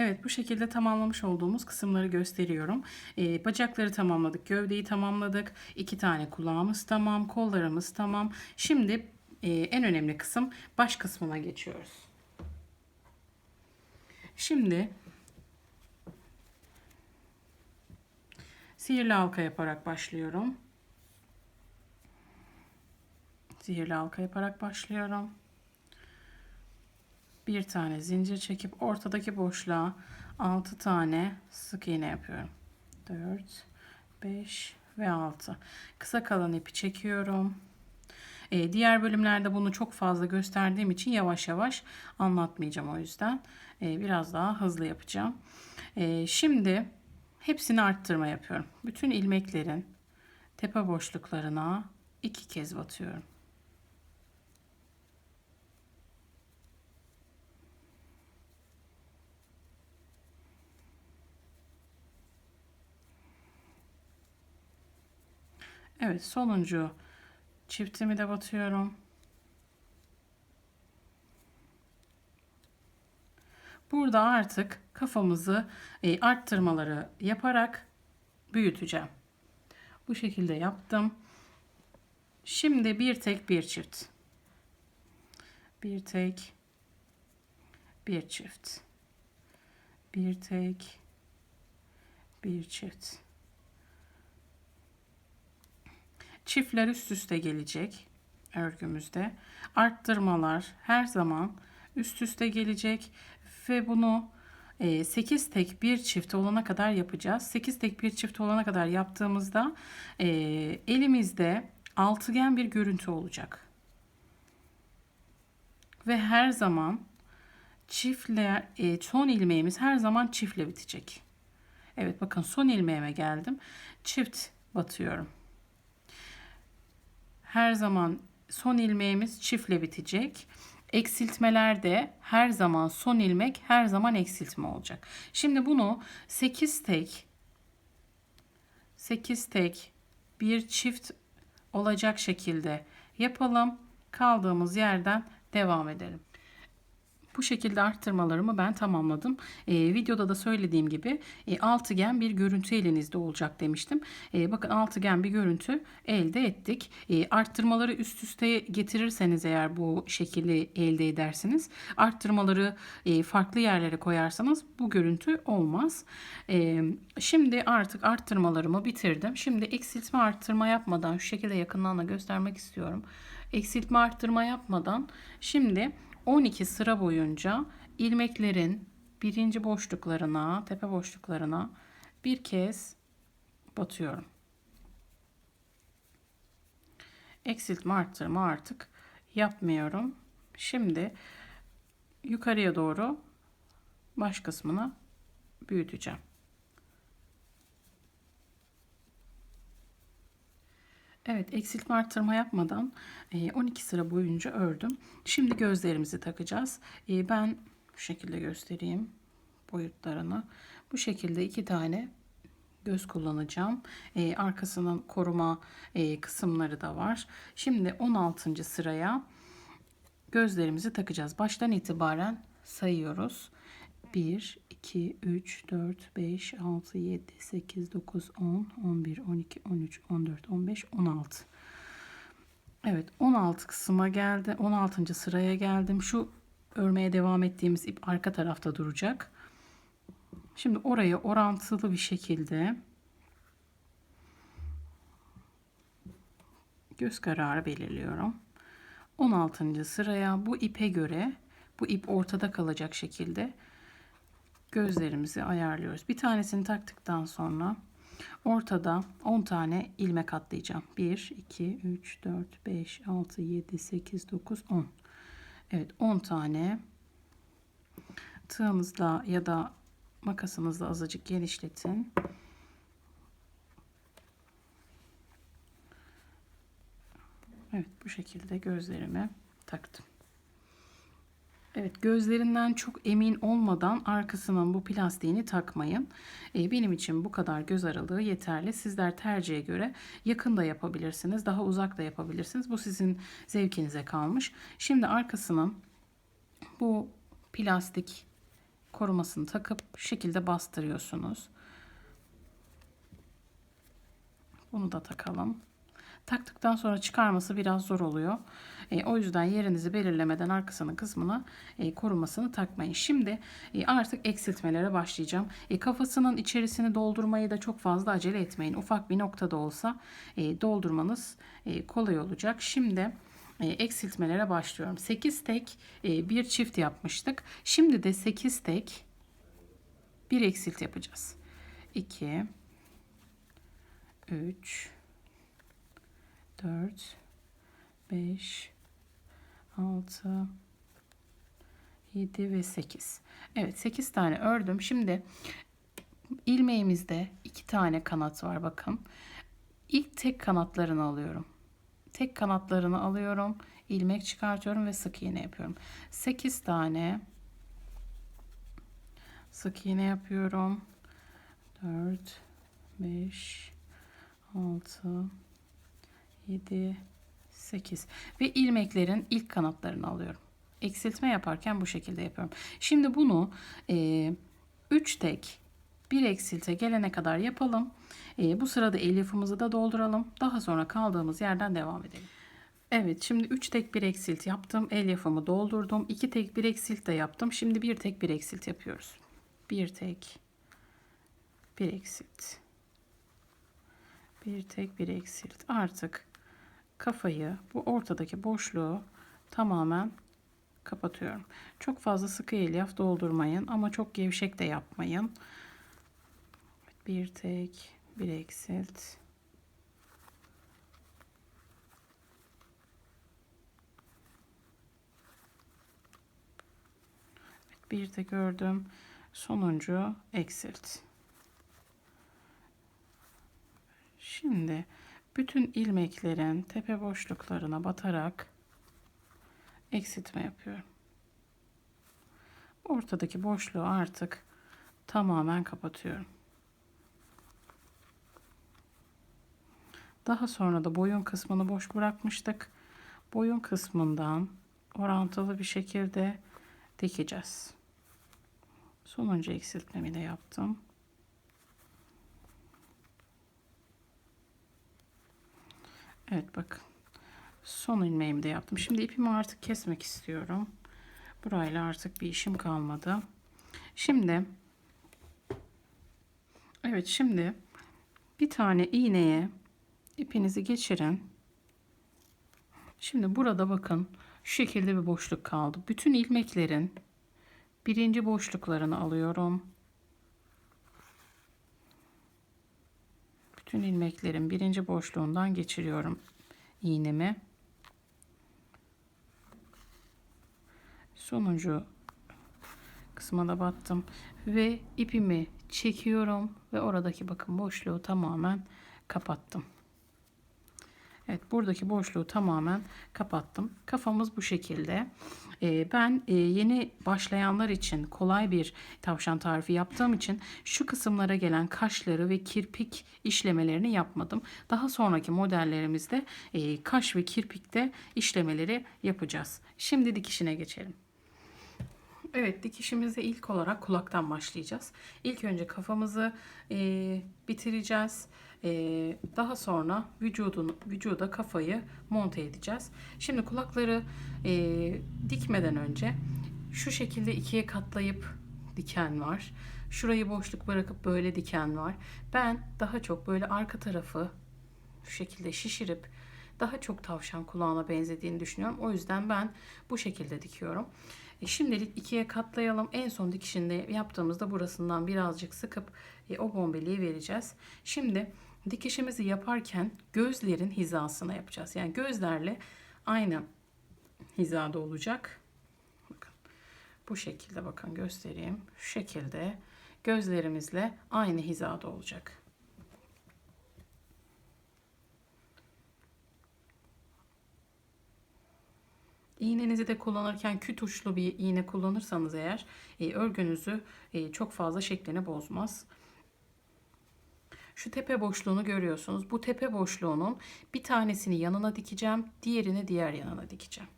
Evet bu şekilde tamamlamış olduğumuz kısımları gösteriyorum. Ee, bacakları tamamladık, gövdeyi tamamladık. iki tane kulağımız tamam, kollarımız tamam. Şimdi e, en önemli kısım baş kısmına geçiyoruz. Şimdi sihirli halka yaparak başlıyorum. Sihirli halka yaparak başlıyorum. Bir tane zincir çekip ortadaki boşluğa 6 tane sık iğne yapıyorum. 4, 5 ve 6. Kısa kalan ipi çekiyorum. Ee, diğer bölümlerde bunu çok fazla gösterdiğim için yavaş yavaş anlatmayacağım o yüzden. Ee, biraz daha hızlı yapacağım. Ee, şimdi hepsini arttırma yapıyorum. Bütün ilmeklerin tepe boşluklarına iki kez batıyorum. Evet sonuncu çiftimi de batıyorum. Burada artık kafamızı e, arttırmaları yaparak büyüteceğim. Bu şekilde yaptım. Şimdi bir tek bir çift. Bir tek bir çift. Bir tek bir çift. Çiftler üst üste gelecek örgümüzde. Arttırmalar her zaman üst üste gelecek ve bunu 8 tek bir çift olana kadar yapacağız. 8 tek bir çift olana kadar yaptığımızda e, elimizde altıgen bir görüntü olacak. Ve her zaman çiftle e, son ilmeğimiz her zaman çiftle bitecek. Evet bakın son ilmeğime geldim. Çift batıyorum. Her zaman son ilmeğimiz çiftle bitecek. Eksiltmelerde her zaman son ilmek her zaman eksiltme olacak. Şimdi bunu 8 tek 8 tek bir çift olacak şekilde yapalım. Kaldığımız yerden devam edelim. Bu şekilde arttırmalarımı ben tamamladım. E, videoda da söylediğim gibi e, altıgen bir görüntü elinizde olacak demiştim. E, bakın altıgen bir görüntü elde ettik. E, arttırmaları üst üste getirirseniz eğer bu şekilde elde edersiniz. Arttırmaları e, farklı yerlere koyarsanız bu görüntü olmaz. E, şimdi artık arttırmalarımı bitirdim. Şimdi eksiltme arttırma yapmadan şu şekilde yakından da göstermek istiyorum. Eksiltme arttırma yapmadan şimdi 12 sıra boyunca ilmeklerin birinci boşluklarına, tepe boşluklarına bir kez batıyorum. Eksiltme arttırma artık yapmıyorum. Şimdi yukarıya doğru baş kısmını büyüteceğim. Evet eksiltme arttırma yapmadan 12 sıra boyunca ördüm. Şimdi gözlerimizi takacağız. Ben bu şekilde göstereyim boyutlarını. Bu şekilde iki tane göz kullanacağım. Arkasının koruma kısımları da var. Şimdi 16. sıraya gözlerimizi takacağız. Baştan itibaren sayıyoruz. 1, 2, 3, 4, 5, 6, 7, 8, 9, 10, 11, 12, 13, 14, 15, 16. Evet 16 kısma geldi. 16. sıraya geldim. Şu örmeye devam ettiğimiz ip arka tarafta duracak. Şimdi oraya orantılı bir şekilde göz kararı belirliyorum. 16. sıraya bu ipe göre bu ip ortada kalacak şekilde gözlerimizi ayarlıyoruz. Bir tanesini taktıktan sonra ortada 10 tane ilmek atlayacağım. 1, 2, 3, 4, 5, 6, 7, 8, 9, 10. Evet 10 tane tığınızla ya da makasınızla azıcık genişletin. Evet bu şekilde gözlerimi taktım. Evet gözlerinden çok emin olmadan arkasının bu plastiğini takmayın. E, benim için bu kadar göz aralığı yeterli. Sizler tercihe göre yakın da yapabilirsiniz. Daha uzak da yapabilirsiniz. Bu sizin zevkinize kalmış. Şimdi arkasının bu plastik korumasını takıp şu şekilde bastırıyorsunuz. Bunu da takalım. Taktıktan sonra çıkarması biraz zor oluyor. E, o yüzden yerinizi belirlemeden arkasının kısmına e, korumasını takmayın. Şimdi e, artık eksiltmelere başlayacağım. E, kafasının içerisini doldurmayı da çok fazla acele etmeyin. Ufak bir noktada olsa e, doldurmanız e, kolay olacak. Şimdi e, eksiltmelere başlıyorum. 8 tek e, bir çift yapmıştık. Şimdi de 8 tek bir eksilt yapacağız. 2 3 4 5 6 7 ve 8. Evet 8 tane ördüm. Şimdi ilmeğimizde 2 tane kanat var bakın. İlk tek kanatlarını alıyorum. Tek kanatlarını alıyorum. ilmek çıkartıyorum ve sık iğne yapıyorum. 8 tane sık iğne yapıyorum. 4 5 6 7 8 ve ilmeklerin ilk kanatlarını alıyorum. Eksiltme yaparken bu şekilde yapıyorum. Şimdi bunu 3 e, tek bir eksilte gelene kadar yapalım. E, bu sırada elyafımızı da dolduralım. Daha sonra kaldığımız yerden devam edelim. Evet şimdi 3 tek bir eksilt yaptım. Elyafımı doldurdum. 2 tek bir eksilt de yaptım. Şimdi bir tek bir eksilt yapıyoruz. Bir tek bir eksilt. Bir tek bir eksilt. Artık kafayı bu ortadaki boşluğu tamamen kapatıyorum. Çok fazla sıkı elyaf doldurmayın ama çok gevşek de yapmayın. Bir tek bir eksilt. Bir tek ördüm. Sonuncu eksilt. Şimdi bütün ilmeklerin tepe boşluklarına batarak eksiltme yapıyorum. Ortadaki boşluğu artık tamamen kapatıyorum. Daha sonra da boyun kısmını boş bırakmıştık. Boyun kısmından orantılı bir şekilde dikeceğiz. Sonuncu eksiltmemi de yaptım. Evet bakın. Son ilmeğimi de yaptım. Şimdi ipimi artık kesmek istiyorum. Burayla artık bir işim kalmadı. Şimdi Evet şimdi bir tane iğneye ipinizi geçirin. Şimdi burada bakın şu şekilde bir boşluk kaldı. Bütün ilmeklerin birinci boşluklarını alıyorum. Bütün ilmeklerin birinci boşluğundan geçiriyorum iğnemi. Sonuncu kısma da battım ve ipimi çekiyorum ve oradaki bakın boşluğu tamamen kapattım. Evet buradaki boşluğu tamamen kapattım. Kafamız bu şekilde. Ee, ben e, yeni başlayanlar için kolay bir tavşan tarifi yaptığım için şu kısımlara gelen kaşları ve kirpik işlemelerini yapmadım. Daha sonraki modellerimizde e, kaş ve kirpikte işlemeleri yapacağız. Şimdi dikişine geçelim. Evet dikişimize ilk olarak kulaktan başlayacağız. İlk önce kafamızı e, bitireceğiz. E, daha sonra vücudunu, vücuda kafayı monte edeceğiz. Şimdi kulakları e, dikmeden önce şu şekilde ikiye katlayıp diken var. Şurayı boşluk bırakıp böyle diken var. Ben daha çok böyle arka tarafı şu şekilde şişirip daha çok tavşan kulağına benzediğini düşünüyorum. O yüzden ben bu şekilde dikiyorum. Şimdilik ikiye katlayalım. En son dikişinde yaptığımızda burasından birazcık sıkıp e, o bombeliği vereceğiz. Şimdi dikişimizi yaparken gözlerin hizasına yapacağız. Yani gözlerle aynı hizada olacak. Bakın bu şekilde bakın göstereyim. Şu şekilde gözlerimizle aynı hizada olacak. İğnenizi de kullanırken küt uçlu bir iğne kullanırsanız eğer e, örgünüzü e, çok fazla şeklini bozmaz. Şu tepe boşluğunu görüyorsunuz. Bu tepe boşluğunun bir tanesini yanına dikeceğim. Diğerini diğer yanına dikeceğim.